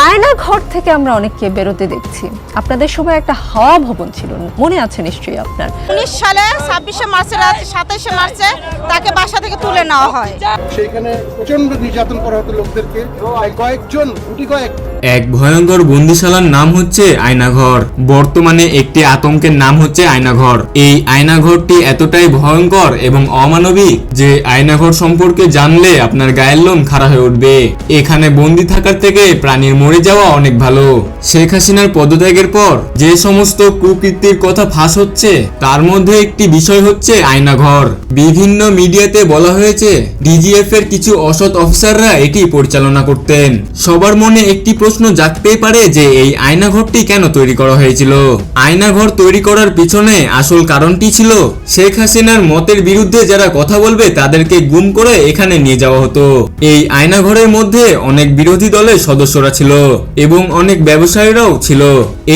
আয়না ঘর থেকে আমরা অনেককে বেরোতে দেখছি। আপনাদের সময় একটা হাওয়া ভবন ছিল মনে আছে নিশ্চয়ই আপনার? উনিশ সালে ছাব্বিশে মার্চের রাত সাতাশে মার্চে তাকে বাসা থেকে তুলে নেওয়া হয়। সেখানে প্রচণ্ড নির্যাতন করা হতো লোকদেরকে। কয়েকজন গুটি কয়েক এক ভয়ঙ্কর বন্দিশালার নাম হচ্ছে আয়নাঘর। বর্তমানে একটি আতঙ্কের নাম হচ্ছে আয়নাঘর। এই আয়নাঘরটি এতটাই ভয়ঙ্কর এবং অমানবিক যে আয়নাঘর সম্পর্কে জানলে আপনার গায়ের লোম খাড়া হয়ে উঠবে। এখানে বন্দি থাকার থেকে প্রাণীর মরে যাওয়া অনেক ভালো। শেখ হাসিনার পদত্যাগের পর যে সমস্ত কুকীর্তির কথা ফাঁস হচ্ছে, তার মধ্যে একটি বিষয় হচ্ছে আয়নাঘর। বিভিন্ন মিডিয়াতে বলা হয়েছে, ডিজিএফ এর কিছু অসৎ অফিসাররা এটি পরিচালনা করতেন। সবার মনে একটি প্রশ্ন জাগতেই পারে যে এই আয়নাঘরটি কেন তৈরি করা হয়েছিল। আয়নাঘর তৈরি করার পিছনে আসল কারণটি ছিল, শেখ হাসিনার মতের বিরুদ্ধে যারা কথা বলবে তাদেরকে গুম করে এখানে নিয়ে যাওয়া হতো। এই আয়নাঘরের মধ্যে অনেক বিরোধী দলের সদস্যরা ছিল এবং অনেক ব্যবসায়ীরাও ছিল।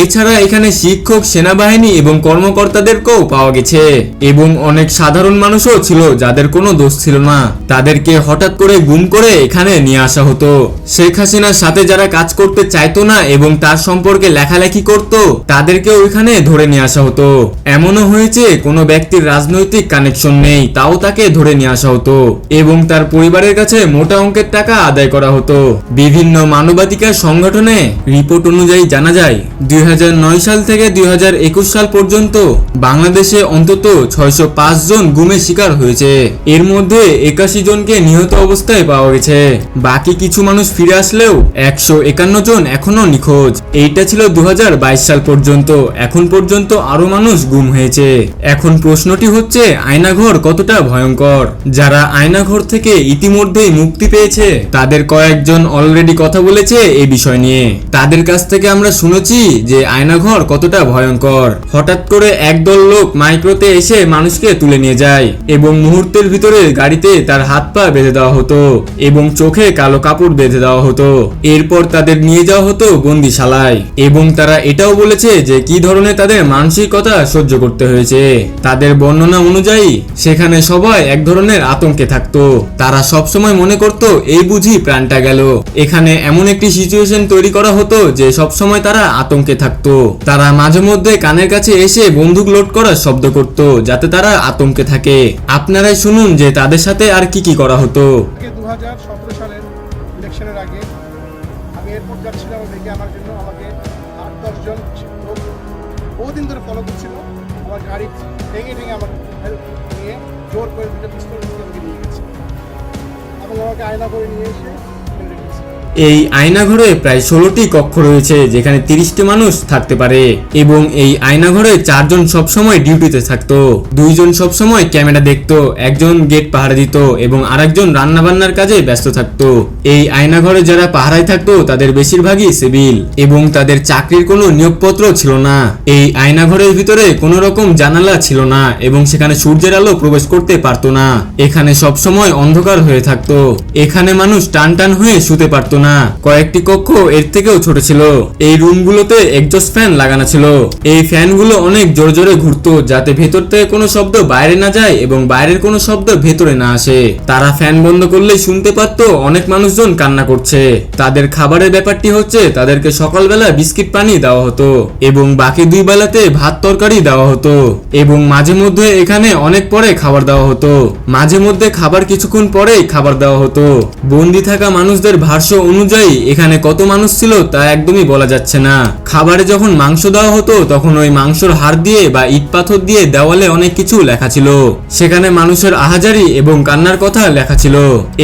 এছাড়া এখানে শিক্ষক, সেনাবাহিনী এবং কর্মকর্তাদেরকেও পাওয়া গেছে এবং অনেক সাধারণ মানুষও ছিল যাদের কোনো দোষ ছিল না। তাদেরকে হঠাৎ করে গুম করে এখানে নিয়ে আসা হতো। শেখ হাসিনার সাথে যারা কাজ করতে চাইতো না এবং তার সম্পর্কে লেখালেখি করত তাদেরকে ওইখানে ধরে নিয়ে আসা হতো। এমনও হয়েছে, কোনো ব্যক্তির রাজনৈতিক কানেকশন নেই, তাও তাকে ধরে নিয়ে আসা হতো এবং তার পরিবারের কাছে মোটা অঙ্কের টাকা আদায় করা হতো। বিভিন্ন মানবাধিকার সংগঠনে রিপোর্ট অনুযায়ী জানা যায়, দুই হাজার নয় সাল থেকে দুই হাজার একুশ সাল পর্যন্ত বাংলাদেশে অন্তত ছয়শো পাঁচ জন গুমের শিকার হয়েছে। এর মধ্যে একাশি জনকে নিহত অবস্থায় পাওয়া গেছে। বাকি কিছু মানুষ ফিরে আসলেও একশো একান্ন জন এখনও নিখোঁজ। এইটা ছিল দু হাজার বাইশ সাল পর্যন্ত। এখন পর্যন্ত আরও মানুষ গুম হয়েছে। এখন প্রশ্নটি হচ্ছে, আয়নাঘর কতটা ভয়ঙ্কর? যারা আয়নাঘর থেকে ইতিমধ্যেই মুক্তি পেয়েছে, তাদের কয়েকজন অলরেডি কথা বলেছে এই বিষয় নিয়ে। তাদের কাছ থেকে আমরা শুনেছি যে আয়নাঘর কতটা ভয়ঙ্কর। হঠাৎ করে একদল লোক মাইক্রোতে এসে মানুষকে তুলে নিয়ে যায় এবং মুহূর্তের ভিতরে গাড়িতে তার হাত পা বেঁধে দেওয়া হতো এবং চোখে কালো কাপড় বেঁধে দেওয়া হতো। এরপর তাদের নিয়ে যাওয়া হতো বন্দিশালায়। এবং তারা এটাও বলেছে যে কি ধরনের তাদের মানসিকতা সহ্য করতে হয়েছে। তাদের বর্ণনা অনুযায়ী, সেখানে সবাই এক ধরনের আতঙ্কে থাকতো। তারা সবসময় মনে করত, এই বুঝি প্রাণটা গেল। এখানে এমন একটি সিচুয়েশন তৈরি করা হতো যে সবসময় তারা আতঙ্কে থাকতো। তারা মাঝে মধ্যে কানের কাছে এসে বন্দুক লোড করার শব্দ করত, যাতে তারা আতঙ্কে থাকে। আপনারাই শুনুন যে তাদের সাথে আর কি কি করা হতো। দু হাজার সতেরো সালের ইলেকশনের আগে আমি এয়ারপোর্ট যাচ্ছিলাম, দেখে আমার জন্য আমাকে আট দশজন লোক বহুদিন ধরে ফলো করছিল। আমার গাড়ি ভেঙে ভেঙে আমার হেল্প নিয়ে জোর করে দুটো পিস্তল নিয়ে গেছে। এবং আমাকে আয়না করে নিয়ে এসে এই আয়নাঘরে প্রায় ষোলোটি কক্ষ রয়েছে, যেখানে তিরিশটি মানুষ থাকতে পারে। এবং এই আয়নাঘরে চারজন সবসময় ডিউটিতে থাকতো। দুইজন সবসময় ক্যামেরা দেখতো, একজন গেট পাহারা দিত এবং আরেকজন রান্না বান্নার কাজে ব্যস্ত থাকতো। এই আয়নাঘরে যারা পাহারায় থাকতো, তাদের বেশিরভাগই সিভিল এবং তাদের চাকরির কোনো নিয়োগপত্র ছিল না। এই আয়নাঘরের ভিতরে কোনো রকম জানালা ছিল না এবং সেখানে সূর্যের আলো প্রবেশ করতে পারতো না। এখানে সবসময় অন্ধকার হয়ে থাকতো। এখানে মানুষ টান টান হয়ে শুতে পারতো না। কয়েকটি কক্ষ এর থেকেও ছোট ছিল। এই রুমগুলোতে এক্সস্ট ফ্যান লাগানো ছিল। এই ফ্যানগুলো অনেক জোরে জোরে ঘুরতো, যাতে ভেতর থেকে কোনো শব্দ বাইরে না যায় এবং বাইরের কোনো শব্দ ভেতরে না আসে। তারা ফ্যান বন্ধ করলেই শুনতে পারতো অনেক মানুষজন কান্না করছে। তাদের খাবারের ব্যাপারটি হচ্ছে, তাদেরকে সকালবেলা বিস্কিট পানি দেওয়া হতো এবং বাকি দুই বেলাতে ভাত তরকারি দেওয়া হতো এবং মাঝে মধ্যে এখানে অনেক পরে খাবার দেওয়া হতো। মাঝে মধ্যে খাবার কিছুক্ষণ পরেই খাবার দেওয়া হতো। বন্দি থাকা মানুষদের ভাষ্য অনুযায়ী এখানে কত মানুষ ছিল তা একদমই বলা যাচ্ছে না। খাবারে যখন মাংস দেওয়া হতো, তখন ওই মাংসর হাড় দিয়ে বা ইট পাথর দিয়ে দেওয়ালে অনেক কিছু লেখা ছিল। সেখানে মানুষের আহাজারি এবং কান্নার কথা লেখা ছিল।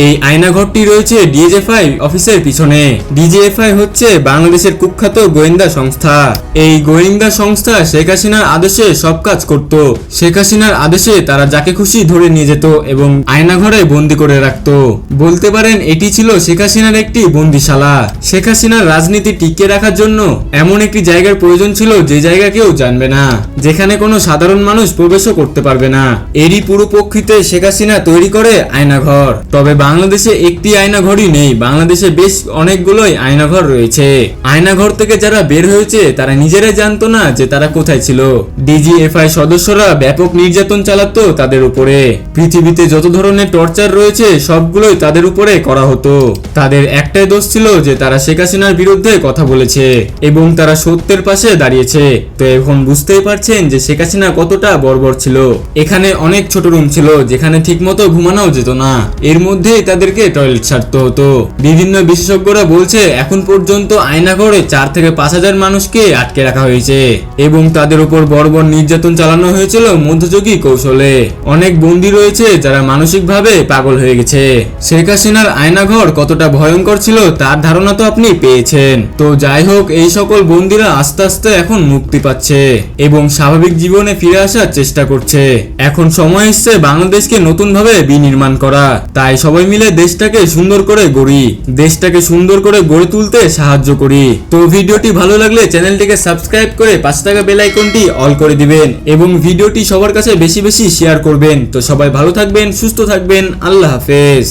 এই আয়নাঘরটি রয়েছে ডিএজএফআই অফিসের পিছনে। ডিজিএফআই হচ্ছে বাংলাদেশের কুখ্যাত গোয়েন্দা সংস্থা। এই গোয়েন্দা সংস্থা শেখ হাসিনার আদেশে সব কাজ করত। শেখ হাসিনার আদেশে তারা যাকে খুশি ধরে নিয়ে যেত এবং আয়নাঘরে বন্দি করে রাখতো। বলতে পারেন এটি ছিল শেখ হাসিনার একটি বন্দিশালা। শেখ হাসিনার রাজনীতি টিকিয়ে রাখার জন্য এমন একটি জায়গার প্রয়োজন ছিল যে জায়গা কেউ জানবে না, যেখানে কোনো সাধারণ মানুষ প্রবেশও করতে পারবে না। এরই পুরো প্রকৃতে শেখ হাসিনা তৈরি করে আয়নাঘর। তবে বাংলাদেশে একটি আয়নাঘরই নেই, বাংলাদেশে বেশ অনেকগুলোই আয়নাঘর রয়েছে। আয়নাঘর থেকে যারা বের হয়েছে, তারা নিজেরাই জানতো না যে তারা কোথায় ছিল। ডিজিএফআই সদস্যরা ব্যাপক নির্যাতন চালাতো তাদের উপরে। পৃথিবীতে যত ধরনের টর্চার রয়েছে, সবগুলোই তাদের উপরে করা হতো। তাদের একটাই দোষ ছিল যে তারা শেখ হাসিনার বিরুদ্ধে কথা বলেছে এবং তারা সত্যের পাশে দাঁড়িয়েছে। তো এখন বুঝতেই পারছেন যে শেখ হাসিনা কতটা বর্বর ছিল। এখানে অনেক ছোট রুম ছিল যেখানে ঠিকমতো ঘুমানোও যেত না। এর মধ্যেই তাদেরকে টয়লেট ছাড়তে হতো। বিভিন্ন বিশেষজ্ঞরা বলছে, এখন পর্যন্ত আয়নাঘরে চার থেকে পাঁচ হাজার মানুষকে আটকে রাখা হয়েছে এবং তাদের উপর বর্বর নির্যাতন চালানো হয়েছিল মধ্যযুগী কৌশলে। অনেক বন্দী রয়েছে যারা মানসিকভাবে পাগল হয়ে গেছে। শেখ হাসিনার আয়নাঘর কতটা ভয়ঙ্কর ছিল তার ধারণা তো আপনি পেয়েছেন। তো যাই হোক, এই সকল বন্দীরা আস্তে আস্তে এখন মুক্তি পাচ্ছে এবং স্বাভাবিক জীবনে ফিরে আসার চেষ্টা করছে। এখন সময় এসছে বাংলাদেশকে নতুনভাবে বিনির্মাণ করা। তাই সবাই মিলে দেশটাকে সুন্দর করে গড়ি, দেশটাকে সুন্দর করে গড়ে তুলতে সাহায্য করি। তো ভিডিওটি ভালো লাগলে চ্যানেলটিকে সাবস্ক্রাইব করে পাঁচ টাকা বেল আইকনটি অল করে দিবেন এবং ভিডিওটি সবার কাছে বেশি বেশি শেয়ার করবেন। তো সবাই ভালো থাকবেন, সুস্থ থাকবেন, আল্লাহ হাফেজ।